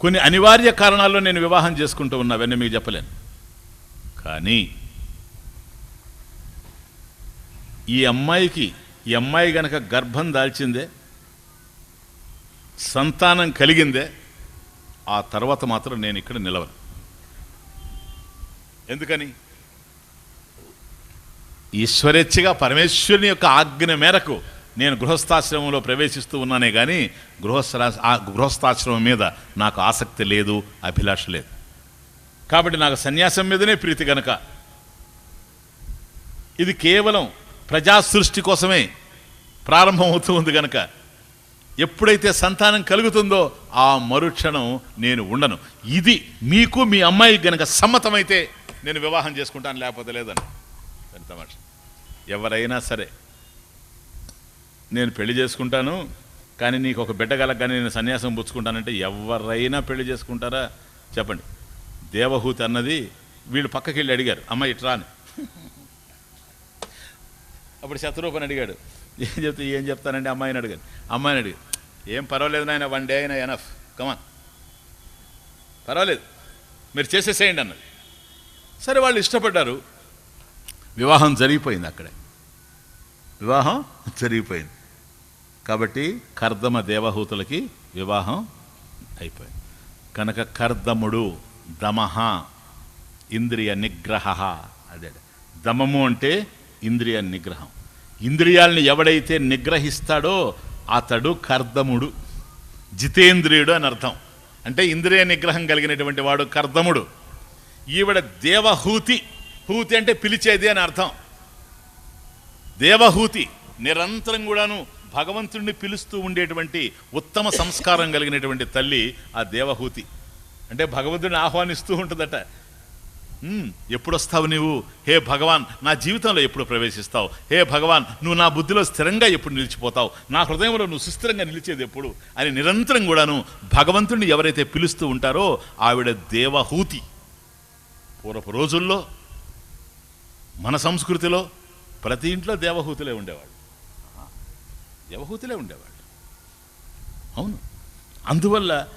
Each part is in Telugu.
కొన్ని అనివార్య కారణాల్లో నేను వివాహం చేసుకుంటూ ఉన్నా అవన్నీ మీకు చెప్పలేను. కానీ ఈ అమ్మాయికి ఈ అమ్మాయి గనక గర్భం దాల్చిందే సంతానం కలిగిందే ఆ తర్వాత మాత్రం నేను ఇక్కడ నిలవను. ఎందుకని? ఈశ్వరేచ్ఛగా పరమేశ్వరుని యొక్క ఆజ్ఞ మేరకు నేను గృహస్థాశ్రమంలో ప్రవేశిస్తూ ఉన్నానే కానీ గృహస్థా ఆ గృహస్థాశ్రమం మీద నాకు ఆసక్తి లేదు అభిలాష లేదు. కాబట్టి నాకు సన్యాసం మీదనే ప్రీతి గనక. ఇది కేవలం ప్రజా సృష్టి కోసమే ప్రారంభమవుతూ ఉంది గనక. ఎప్పుడైతే సంతానం కలుగుతుందో ఆ మరుక్షణం నేను ఉండను. ఇది మీకు మీ అమ్మాయి గనక సమ్మతమైతే నేను వివాహం చేసుకుంటాను లేకపోతే లేదని. ఎంత మాట ఎవరైనా సరే నేను పెళ్ళి చేసుకుంటాను కానీ నీకు ఒక బిడ్డ కలగ నేను సన్యాసం పుచ్చుకుంటానంటే ఎవరైనా పెళ్ళి చేసుకుంటారా? చెప్పండి. దేవహూతి అన్నది వీళ్ళు పక్కకి వెళ్ళి అడిగారు. అమ్మ ఇట్రా అని అప్పుడు శత్రూపని అడిగాడు. ఏం చెప్తే ఏం చెప్తానండి అమ్మాయిని అడిగాను అమ్మాయిని అడిగాడు. ఏం పర్వాలేదు నాయన వన్ డే అయినా ఎనఫ్. కమాన్ పర్వాలేదు. మీరు చేసేసేయండి అన్నది. సరే వాళ్ళు ఇష్టపడ్డారు. వివాహం జరిగిపోయింది అక్కడే. వివాహం జరిగిపోయింది. కాబట్టి కర్దమ దేవహూతులకి వివాహం అయిపోయింది. కనుక కర్దముడు దమహ ఇంద్రియ నిగ్రహ అదే. దమము అంటే ఇంద్రియ నిగ్రహం. ఇంద్రియాలను ఎవడైతే నిగ్రహిస్తాడో అతడు కర్దముడు. జితేంద్రియుడు అని అర్థం. అంటే ఇంద్రియ నిగ్రహం కలిగినటువంటి వాడు కర్దముడు. ఈవిడ దేవహూతి. హూతి అంటే పిలిచేది అని అర్థం. దేవహూతి నిరంతరం కూడాను భగవంతుడిని పిలుస్తూ ఉండేటువంటి ఉత్తమ సంస్కారం కలిగినటువంటి తల్లి ఆ దేవహూతి. అంటే భగవంతుడిని ఆహ్వానిస్తూ ఉంటుందట. ఎప్పుడొస్తావు ఎప్పుడు వస్తావు నీవు? హే భగవాన్ నా జీవితంలో ఎప్పుడు ప్రవేశిస్తావు? హే భగవాన్ నువ్వు నా బుద్ధిలో స్థిరంగా ఎప్పుడు నిలిచిపోతావు? నా హృదయంలో నువ్వు సుస్థిరంగా నిలిచేది ఎప్పుడు? అని నిరంతరం కూడాను భగవంతుడిని ఎవరైతే పిలుస్తూ ఉంటారో ఆవిడ దేవహూతి. పూర్వపు రోజుల్లో మన సంస్కృతిలో ప్రతి ఇంట్లో దేవహూతులే ఉండేవాళ్ళు. దేవహూతులే ఉండేవాళ్ళు. అవును. అందువల్ల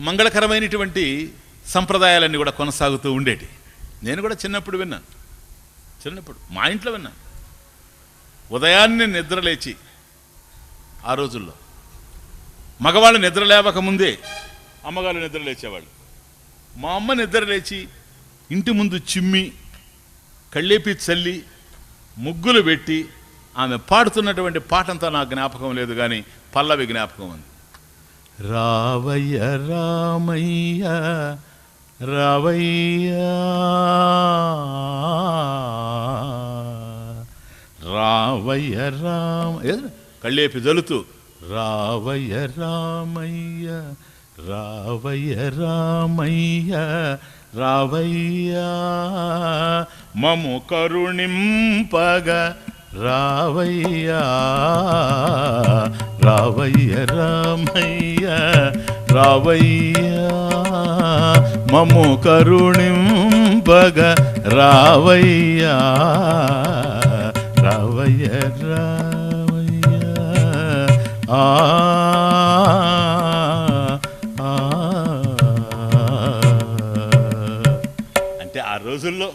మంగళకరమైనటువంటి సంప్రదాయాలన్నీ కూడా కొనసాగుతూ ఉండేటి. నేను కూడా చిన్నప్పుడు విన్నాను. చిన్నప్పుడు మా ఇంట్లో విన్నాను. ఉదయాన్నే నిద్ర లేచి ఆ రోజుల్లో మగవాళ్ళు నిద్ర లేవక ముందే అమ్మగారు నిద్ర లేచేవాళ్ళు. మా అమ్మ నిద్ర లేచి ఇంటి ముందు చిమ్మి కళ్ళేపి చల్లి ముగ్గులు పెట్టి ఆమె పాడుతున్నటువంటి పాటంతా నాకు జ్ఞాపకం లేదు కానీ పల్లవి జ్ఞాపకం ఉంది. రావయ్య రామయ్య రావయ్య. రావయ్య రామ కళ్ళేపి జలుతూ. రావయ్య రామయ్య రావయ్య రామయ్య. రావయ్యా మము కరుణింపగ రావయ్యా రావయ్య రామయ్య రావయ్యా మము కరుణింపగ రావయ్యా రావయ్య రావయ్య ఆ. రోజుల్లో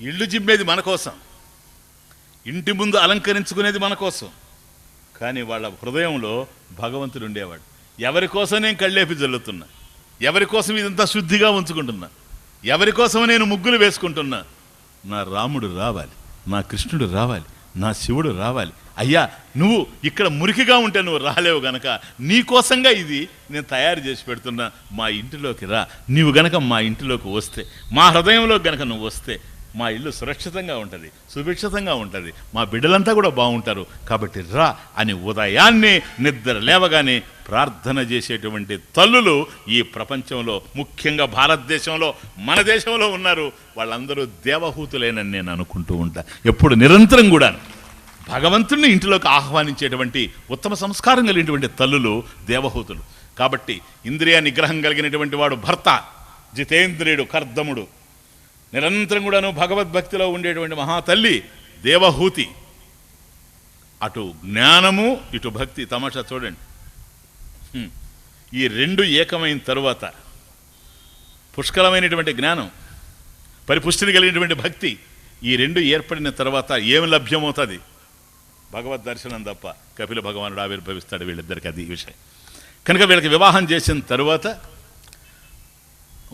ఇల్లు జిమ్మేది మన కోసం ఇంటి ముందు అలంకరించుకునేది మన కోసం. కానీ వాళ్ళ హృదయంలో భగవంతుడు ఉండేవాడు. ఎవరి కోసం నేను కళ్ళేపి జల్లుతున్నా? ఎవరి కోసం ఇదంతా శుద్ధిగా ఉంచుకుంటున్నా? ఎవరి కోసం నేను ముగ్గులు వేసుకుంటున్నా? నా రాముడు రావాలి నా కృష్ణుడు రావాలి నా శివుడు రావాలి. అయ్యా నువ్వు ఇక్కడ మురికిగా ఉంటే నువ్వు రాలేవు గనక. నీకోసంగా ఇది నేను తయారు చేసి పెడుతున్నా. మా ఇంటిలోకి రా. నీవు గనక మా ఇంటిలోకి వస్తే మా హృదయంలోకి గనక నువ్వు వస్తే మా ఇల్లు సురక్షితంగా ఉంటుంది సుభిక్షితంగా ఉంటుంది. మా బిడ్డలంతా కూడా బాగుంటారు. కాబట్టి రా అని ఉదయాన్నే నిద్ర లేవగానే ప్రార్థన చేసేటువంటి తల్లులు ఈ ప్రపంచంలో ముఖ్యంగా భారతదేశంలో మన దేశంలో ఉన్నారు. వాళ్ళందరూ దేవహూతులేనని నేను అనుకుంటూ ఉంటా. ఎప్పుడు నిరంతరం కూడా భగవంతుడిని ఇంటిలోకి ఆహ్వానించేటువంటి ఉత్తమ సంస్కారం కలిగినటువంటి తల్లులు దేవహూతులు. కాబట్టి ఇంద్రియ నిగ్రహం కలిగినటువంటి వాడు భర్త జితేంద్రియుడు కర్దముడు. నిరంతరం కూడాను భగవద్భక్తిలో ఉండేటువంటి మహాతల్లి దేవహూతి. అటు జ్ఞానము ఇటు భక్తి తమాషా చూడండి. ఈ రెండు ఏకమైన తరువాత పుష్కలమైనటువంటి జ్ఞానం పరిపుష్టిని కలిగినటువంటి భక్తి ఈ రెండు ఏర్పడిన తర్వాత ఏం లభ్యమవుతుంది? భగవద్ దర్శనం తప్ప కపిల భగవానుడు ఆవిర్భవిస్తాడు వీళ్ళిద్దరికి అది విషయం. కనుక వీళ్ళకి వివాహం చేసిన తరువాత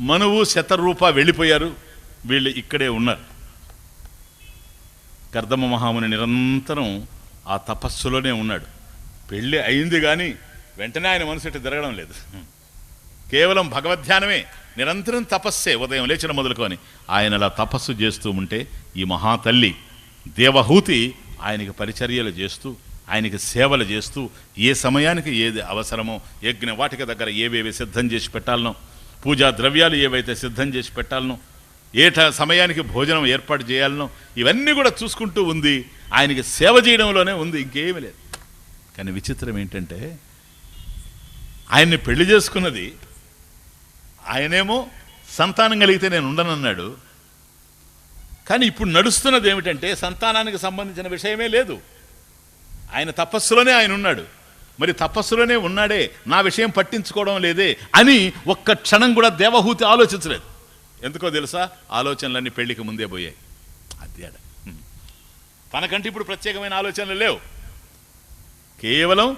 మనువు శతరూప వెళ్ళిపోయారు. వీళ్ళు ఇక్కడే ఉన్నారు. కర్దమ మహాముని నిరంతరం ఆ తపస్సులోనే ఉన్నాడు. పెళ్ళి అయింది కానీ వెంటనే ఆయన మనసు ఇటు తిరగడం లేదు. కేవలం భగవద్ధ్యానమే నిరంతరం తపస్సే. ఉదయం లేచిన మొదలుకొని ఆయన అలా తపస్సు చేస్తూ ఉంటే ఈ మహాతల్లి దేవహూతి ఆయనకి పరిచర్యలు చేస్తూ ఆయనకి సేవలు చేస్తూ ఏ సమయానికి ఏది అవసరమో యజ్ఞ వాటిక దగ్గర ఏవేవి సిద్ధం చేసి పెట్టాలనో పూజా ద్రవ్యాలు ఏవైతే సిద్ధం చేసి పెట్టాలనో ఏ సమయానికి భోజనం ఏర్పాటు చేయాలనో ఇవన్నీ కూడా చూసుకుంటూ ఉంది. ఆయనకి సేవ చేయడంలోనే ఉంది ఇంకేమీ లేదు. కానీ విచిత్రం ఏంటంటే ఆయన్ని పెళ్ళి చేసుకున్నది ఆయనేమో సంతానం కలిగితే నేను ఉండనన్నాడు. కానీ ఇప్పుడు నడుస్తున్నది ఏమిటంటే సంతానానికి సంబంధించిన విషయమే లేదు. ఆయన తపస్సులోనే ఆయన ఉన్నాడు. మరి తపస్సులోనే ఉన్నాడే నా విషయం పట్టించుకోవడం లేదే అని ఒక్క క్షణం కూడా దేవహూతి ఆలోచించలేదు. ఎందుకో తెలుసా? ఆలోచనలన్నీ పెళ్ళికి ముందే పోయాయి. అది తనకంటే ఇప్పుడు ప్రత్యేకమైన ఆలోచనలు లేవు. కేవలం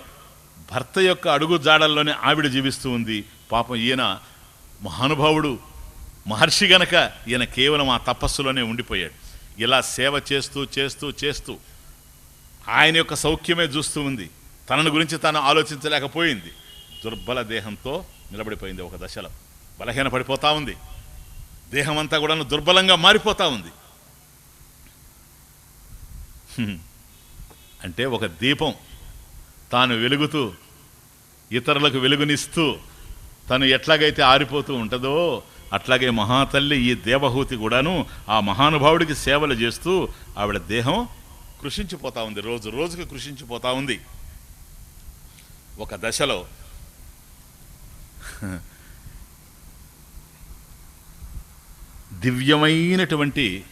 భర్త యొక్క అడుగు జాడల్లోనే ఆవిడ జీవిస్తూ ఉంది. పాపం ఈయన మహానుభావుడు మహర్షి గనక ఈయన కేవలం ఆ తపస్సులోనే ఉండిపోయాడు. ఇలా సేవ చేస్తూ చేస్తూ చేస్తూ ఆయన యొక్క సౌఖ్యమే చూస్తూ ఉంది. తనను గురించి తాను ఆలోచించలేకపోయింది. దుర్బల దేహంతో నిలబడిపోయింది ఒక దశలో. బలహీన పడిపోతూ ఉంది. దేహం అంతా కూడా దుర్బలంగా మారిపోతా ఉంది. అంటే ఒక దీపం తాను వెలుగుతూ ఇతరులకు వెలుగునిస్తూ తను ఎట్లాగైతే ఆరిపోతూ ఉంటుందో అట్లాగే మహాతల్లి ఈ దేవహూతి కూడాను ఆ మహానుభావుడికి సేవలు చేస్తూ ఆవిడ దేహం కృషించిపోతూ ఉంది. రోజు రోజుకి కృషించిపోతూ ఉంది. ఒక దశలో దివ్యమైనటువంటి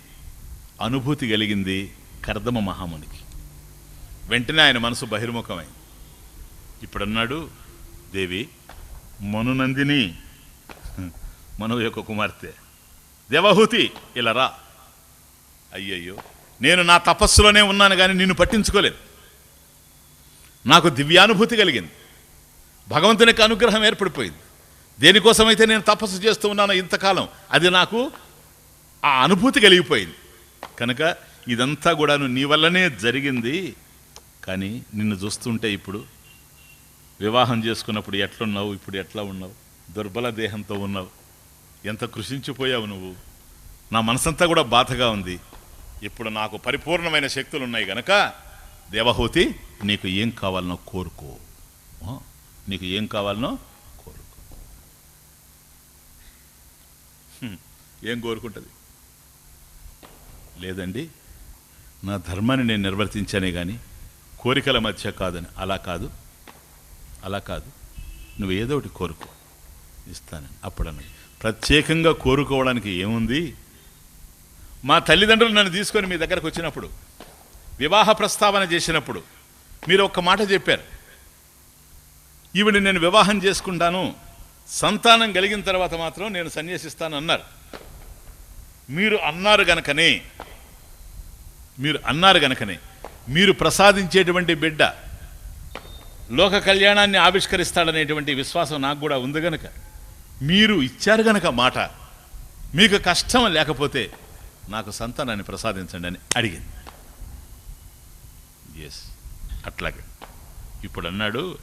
అనుభూతి కలిగింది కర్దమ మహామునికి. వెంటనే ఆయన మనసు బహిర్ముఖమైంది. ఇప్పుడన్నాడు దేవి మనునందిని మను యొక్క కుమార్తె దేవహూతి ఇలా రా. అయ్యయ్యో నేను నా తపస్సులోనే ఉన్నాను కానీ నిన్ను పట్టించుకోలేదు. నాకు దివ్యానుభూతి కలిగింది. భగవంతుని యొక్క అనుగ్రహం ఏర్పడిపోయింది. దేనికోసమైతే నేను తపస్సు చేస్తూ ఉన్నాను ఇంతకాలం అది నాకు ఆ అనుభూతి కలిగిపోయింది. కనుక ఇదంతా కూడాను నీ వల్లనే జరిగింది. కానీ నిన్ను చూస్తుంటే ఇప్పుడు వివాహం చేసుకున్నప్పుడు ఎట్లున్నావు ఇప్పుడు ఎట్లా ఉన్నావు దుర్బల దేహంతో ఉన్నావు ఎంత కృషించిపోయావు నువ్వు. నా మనసంతా కూడా బాధగా ఉంది. ఇప్పుడు నాకు పరిపూర్ణమైన శక్తులు ఉన్నాయి గనక దేవహూతి నీకు ఏం కావాలనో కోరుకో. నీకు ఏం కావాలనో కోరుకో. ఏం కోరుకుంటుంది? లేదండి. నా ధర్మాన్ని నేను నిర్వర్తించానే కానీ కోరికల మధ్య కాదని అలా కాదు. అలా కాదు. నువ్వు ఏదో ఒకటి కోరుకో. ఇస్తాను. అప్పుడు అన్నది ప్రత్యేకంగా కోరుకోవడానికి ఏముంది? మా తల్లిదండ్రులు నన్ను తీసుకొని మీ దగ్గరకు వచ్చినప్పుడు వివాహ ప్రస్తావన చేసినప్పుడు మీరు ఒక్క మాట చెప్పారు. ఈవిడ నేను వివాహం చేసుకుంటాను. సంతానం కలిగిన తర్వాత మాత్రం నేను సన్యాసిస్తాను అన్నారు మీరు అన్నారు గనకనే మీరు అన్నారు గనకనే మీరు ప్రసాదించేటువంటి బిడ్డ లోక కళ్యాణాన్ని ఆవిష్కరిస్తాడనేటువంటి విశ్వాసం నాకు కూడా ఉంది గనక. మీరు ఇచ్చారు గనక మాట మీకు కష్టం లేకపోతే నాకు సంతానాన్ని ప్రసాదించండి అని అడిగింది. ఎస్ అట్లాగే. ఇప్పుడు అన్నాడు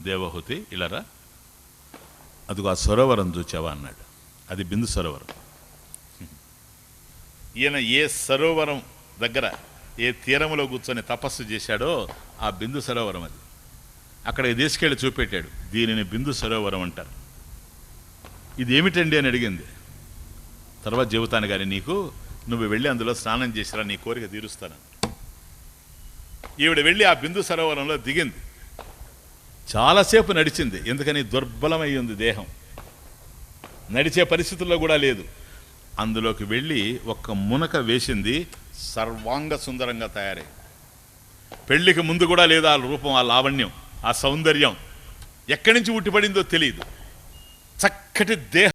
దేవహుతి ఇలారా? అదిగో ఆ సరోవరం చూచావా అన్నాడు. అది బిందు సరోవరం. ఈయన ఏ సరోవరం దగ్గర ఏ తీరంలో కూర్చొని తపస్సు చేశాడో ఆ బిందు సరోవరం అది. అక్కడికి తీసుకెళ్ళి చూపెట్టాడు దీనిని బిందు సరోవరం అంటారు. ఇది ఏమిటండి అని అడిగింది. తర్వాత చెబుతాను కానీ నీకు నువ్వు వెళ్ళి అందులో స్నానం చేసిరా నీ కోరిక తీరుస్తాను ఈవిడ వెళ్ళి ఆ బిందు సరోవరంలో దిగింది. చాలాసేపు నడిచింది ఎందుకని దుర్బలమై ఉంది దేహం. నడిచే పరిస్థితుల్లో కూడా లేదు. అందులోకి వెళ్ళి ఒక్క మునక వేసింది సర్వాంగ సుందరంగా తయారై. పెళ్ళికి ముందు కూడా లేదు ఆ రూపం ఆ లావణ్యం ఆ సౌందర్యం ఎక్కడి నుంచి ఉట్టిపడిందో తెలియదు చక్కటి దేహ